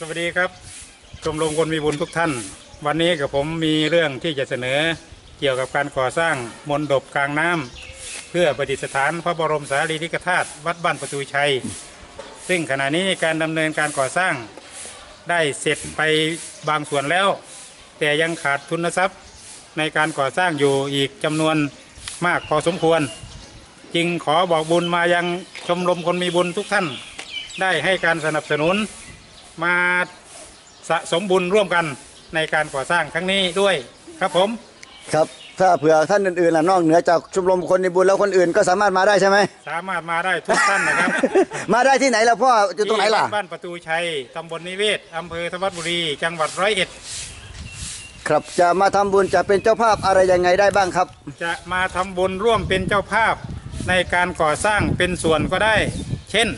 สวัสดีครับชมรมคนมีบุญทุกท่าน วันนี้กับผมมีเรื่องที่จะเสนอเกี่ยวกับการก่อสร้างมนดบกลางน้ำเพื่อประดิษฐานพระบรมสารีริกธาตุวัดบ้านประตูชัย ซึ่งขณะนี้การดำเนินการก่อสร้างได้เสร็จไปบางส่วนแล้ว แต่ยังขาดทุนทรัพย์ในการก่อสร้างอยู่อีกจำนวนมากพอสมควร จึงขอบอกบุญมายังชมรมคนมีบุญทุกท่าน ได้ให้การสนับสนุน มาสะสมบุญร่วมกันในการก่อสร้างครั้งนี้ด้วยครับผม ครับถ้าเผื่อท่านอื่นๆล่ะนอกเหนือจากชมรมคนในบุญแล้วคนอื่นก็สามารถมาได้ใช่ไหม สามารถมาได้ทุกท่านนะครับ มาได้ที่ไหนล่ะพ่ออยู่ตรงไหนล่ะ ที่วัดบ้านประตูชัยตำบลนิเวศอำเภอธวัดบุรี จังหวัดร้อยเอ็ด ครับจะมาทำบุญจะเป็นเจ้าภาพอะไรยังไงได้บ้างครับ จะมาทำบุญร่วมเป็นเจ้าภาพในการก่อสร้างเป็นส่วนก็ได้ เช่น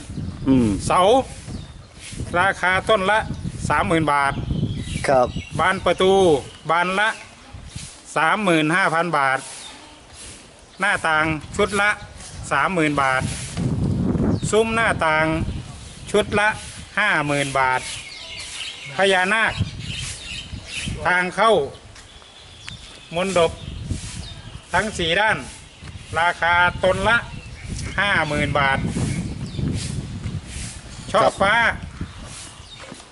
อืม เสา ราคาต้นละ 30,000 บาท ครับ บานประตูบานละ 35,000 บาท หน้าต่างชุดละ 30,000 บาท ซุ้มหน้าต่างชุดละ 50,000 บาท พญานาค ทางเข้ามนดบ ทั้งสี่ด้าน ราคาตนละ 50,000 บาทช่อฟ้า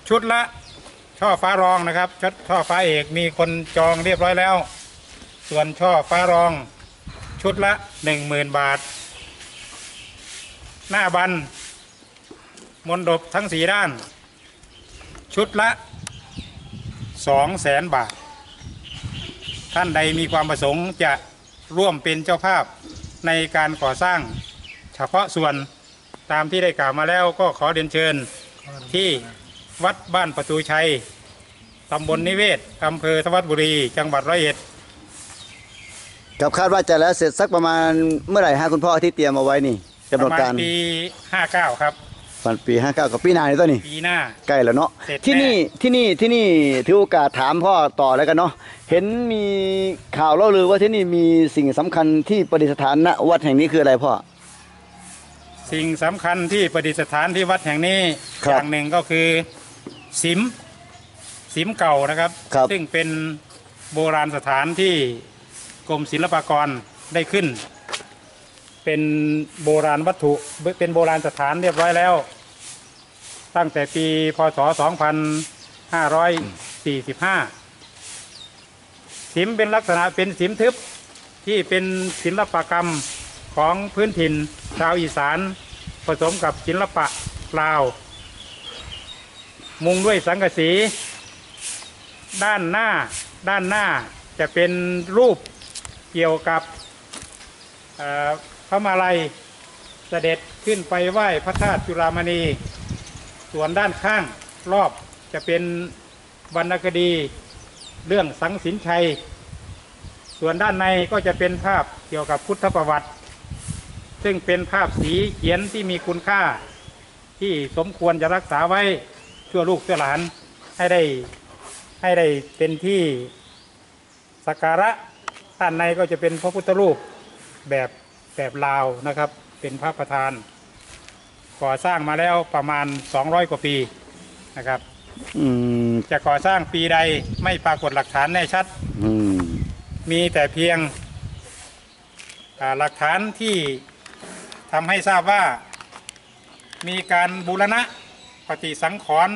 ชุดละ ช่อฟ้ารองนะครับชุดช่อฟ้าเอกมีคนจองเรียบร้อยแล้ว ส่วนช่อฟ้ารอง ชุดละหนึ่งหมื่นบาท หน้าบันมนดบทั้งสีด้าน ชุดละสองแสนบาท ท่านใดมีความประสงค์จะร่วมเป็นเจ้าภาพในการก่อสร้าง เฉพาะส่วนตามที่ได้กล่าวมาแล้วก็ขอเรียนเชิญที่ วัดบ้านประตูชัย ตำบลนิเวศ อำเภอธวัดบุรี จังหวัดร้อยเอ็ด กับคาดว่าจะแล้วเสร็จสักประมาณเมื่อไหร่ฮะคุณพ่อที่เตรียมเอาไว้นี่ปกำหนระดมาณการปี 59 ครับวันปี59กับปีหน้านี่ตัวนี่ปีหน้า ใกล้แล้วเนาะเสร็จที่นี่ที่นี่ที่นี่ถือโอกาสถามพ่อต่อแล้วกันเนาะเห็นมีข่าวเล่าลือว่าที่นี่มีสิ่งสำคัญที่ประดิษฐานณวัดแห่งนี้คืออะไรพ่อ สิ่งสำคัญที่ประดิษฐานที่วัดแห่งนี้ ครับ อย่างหนึ่งก็คือ สิมสิมเก่านะครับ ครับ ซึ่งเป็นโบราณสถานที่กรมศิลปากรได้ขึ้น เป็นโบราณวัตถุเป็นโบราณสถานเรียบร้อยแล้ว ตั้งแต่ปีพศ 2545 สิมเป็นลักษณะเป็นสิมทึบที่เป็นศิลปกรรมของพื้นถิ่นชาวอีสาน ผสมกับศิลปะลาว มุงด้วยสังกะสี ด้านหน้า ด้านหน้าจะเป็นรูปเกี่ยวกับพระมาลัยเสด็จขึ้นไปไหว้พระธาตุจุฬามณี ส่วนด้านข้างรอบจะเป็นวรรณคดีเรื่องสังสินชัย ส่วนด้านในก็จะเป็นภาพเกี่ยวกับพุทธประวัติ ซึ่งเป็นภาพสีเขียนที่มีคุณค่าที่สมควรจะรักษาไว้ ชั่วลูกชั่วหลานให้ได้ให้ได้เป็นที่สักการะด้านในก็จะเป็นพระพุทธรูปแบบแบบลาวนะครับ เป็นพระประธาน ก่อสร้างมาแล้วประมาณ 200 กว่าปีนะครับอืมจะก่อสร้างปีใดไม่ปรากฏหลักฐานแน่ชัดอืมมีแต่เพียงอ่าหลักฐานที่ทำให้ทราบว่ามีการบูรณะ ปฏิสังขรณ์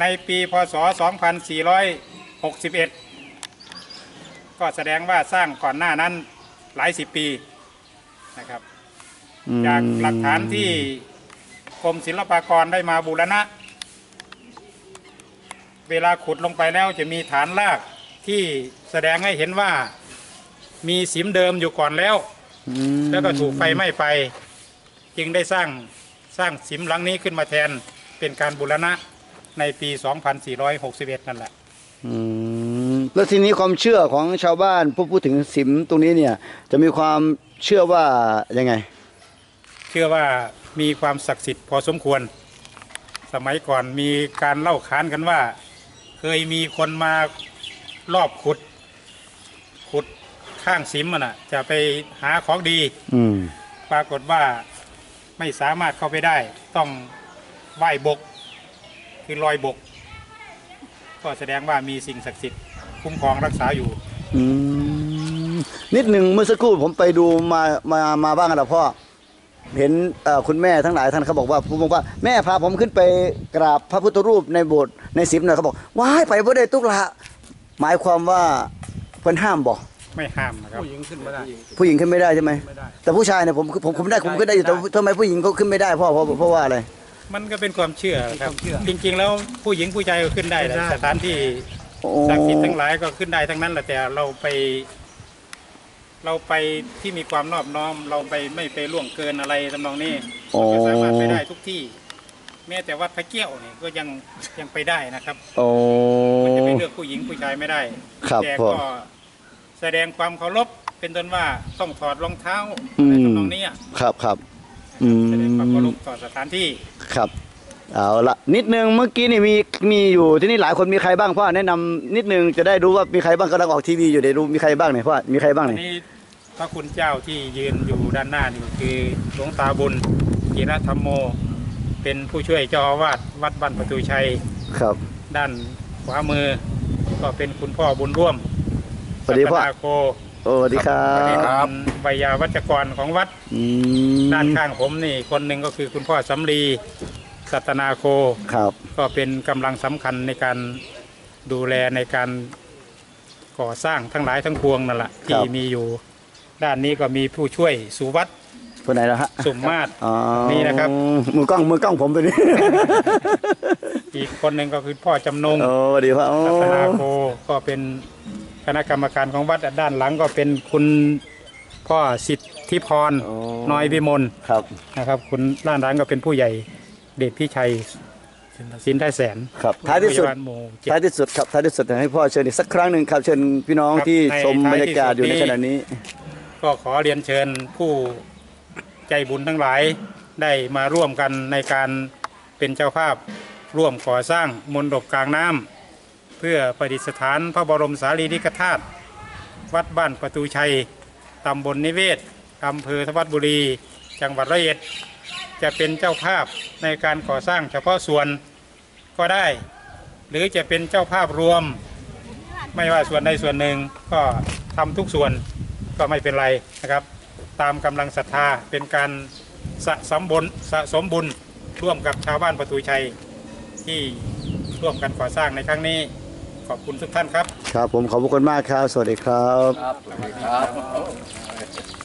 ในปีพศ 2461 ก็แสดงว่าสร้างก่อนหน้านั้นหลายสิบปีนะครับอืมจากหลักฐานที่กรมศิลปากรได้มาบูรณะ เวลาขุดลงไปแล้วจะมีฐานรากที่แสดงให้เห็นว่ามีสิมเดิมอยู่ก่อนแล้วอืมแล้วก็ถูกไฟไหม้ไป จึงได้สร้างสร้างสิมหลังนี้ขึ้นมาแทน เป็นการบูรณะในปี 2461 นั่นแหละอืมแล้วทีนี้ความเชื่อของชาวบ้านผู้พูดถึงสิมตรงนี้เนี่ยจะมีความเชื่อว่ายังไง เชื่อว่ามีความศักดิ์สิทธิ์พอสมควร สมัยก่อนมีการเล่าขานกันว่า เคยมีคนมารอบขุด ขุดข้างสิมมันน่ะ จะไปหาของดี อืมปรากฏว่าไม่สามารถเข้าไปได้ต้อง ไหว้บกคคือรอยบก ก็แสดงว่ามีสิ่งศักดิ์สิทธิ์คุ้มครองรักษาอยู่ อืมนิดหนึ่งเมื่อสักครู่ผมไปดูมามามาบ้างแล้วพ่อ เห็นเอ่อคุณแม่ทั้งหลายท่านเขาบอกว่าผมบอกว่าแม่พาผมขึ้นไปกราบพระพุทธรูปในโบสถ์ในสิบหน่อยเขาบอกว้ายไปบ่ได้ตุกละหมายความว่าเพิ่นห้ามบอกไม่ห้ามนะครับ ผู้หญิงขึ้นไม่ได้ ผู้หญิงขึ้นไม่ได้ใช่ไหมไม่ได้ แต่ผู้ชายเนี่ยผมผมผมได้ผมขึ้นได้อยู่แต่ทำไมผู้หญิงเขาขึ้นไม่ได้พ่อเพราะเพราะว่าอะไร มันก็เป็นความเชื่อครับเป็นความเชื่อจริง ๆ แล้วผู้หญิงผู้ชายก็ขึ้นได้แหละขึ้นได้สถานที่โอ้ศักดิ์สิทธิ์ทั้งหลายก็ขึ้นได้ทั้งนั้นแหละแต่เราไป เราไปที่มีความนอบน้อม เราไปไม่ไปล่วงเกินอะไรทำนองนี้โอ้ก็สามารถไปได้ทุกที่ แม้แต่วัดพระเกี้ยวนี่ก็ยังยังไปได้นะครับโอ้มันจะไปเลือกผู้หญิงผู้ชายไม่ได้ครับแต่พ่อก็แสดงความเคารพเป็นต้นว่าต้องถอดรองเท้าอืมอะไรทำนองนี้อะครับครับอืมแสดงความเคารพต่อสถานที่ ครับเอาละนิดนึงเมื่อกี้นี่มีมีอยู่ที่นี่หลายคนมีใครบ้างพ่อแนะนำนิดนึงจะได้รู้ว่ามีใครบ้างกำลังออกทีวีอยู่เดี๋ยวรู้มีใครบ้างเนี่ยพ่อมีใครบ้างอันเนี่ยนี้พระคุณเจ้าที่ยืนอยู่ด้านหน้านี่คือหลวงตาบุญกิรธรรมโม เป็นผู้ช่วยเจ้าอาวาสวัดบ้านประตูชัย ครับ ด้านขวามือ ก็เป็นคุณพ่อบุญร่วมสวัสดีพ่อสัปดาโค โอ้สวัสดีครัสวัสดีบครับวิยาวัจกรของวัดอืมด้านข้างผมนี่คนหนึ่งก็คือคุณพ่อสำลีสัตนาโค ครับก็เป็นกำลังสำคัญในการดูแลในการก่อสร้างทั้งหลายทั้งปวงนั่นแหละที่มีอยู่ ด้านนี้ก็มีผู้ช่วยสุวัตคนไหนแล้วฮะสุมมาศ อ๋อนี่นะครับ มือกล้องมือกล้องผมตัวนี้ อีกคนหนึ่งก็คือพ่อจำนงโอ้สวัสดีพ่อโอ้รัตนาโคก็เป็นค ณะกรรมการของวัดด้านหลังก็เป็นคุณพ่อสิทธิพรโอ้น้อยวิมลครับนะครับ คุณด้านหลังก็เป็นผู้ใหญ่เดชพิชัยสินไทยแสนครับท้ายที่สุด ผู้ใหญ่บ้นหมู่เจ็ด ท้ายที่สุดครับท้ายที่สุดให้พ่อเชิญอีกสักครั้งหนึ่งครับเชิญพี่น้องครับที่ในชมบรรยากาศอยู่ในท้ายที่สุดขณะนี้ ก็ขอเรียนเชิญผู้ใจบุญทั้งหลายได้มาร่วมกันในการเป็นเจ้าภาพร่วมก่อสร้างมนดบกลางน้ำ เพื่อประดิษฐานพระบรมสารีริกธาตุวัดบ้านประตูชัยตำบลนิเวศอำเภอทวัดบุรี จังหวัดร้อยเอ็ด จะเป็นเจ้าภาพในการก่อสร้างเฉพาะส่วนก็ได้ หรือจะเป็นเจ้าภาพรวม ไม่ว่าส่วนใดส่วนหนึ่งก็ทำทุกส่วนก็ไม่เป็นไรนะครับ ตามกำลังศรัทธาเป็นการสะสมบุญสะสมบุญร่วมกับชาวบ้านประตูชัยที่ร่วมกันก่อสร้างในครั้งนี้ ขอบคุณทุกท่านครับ ครับผมขอบพระคุณมากครับ สวัสดีครับ ครับสวัสดีครับ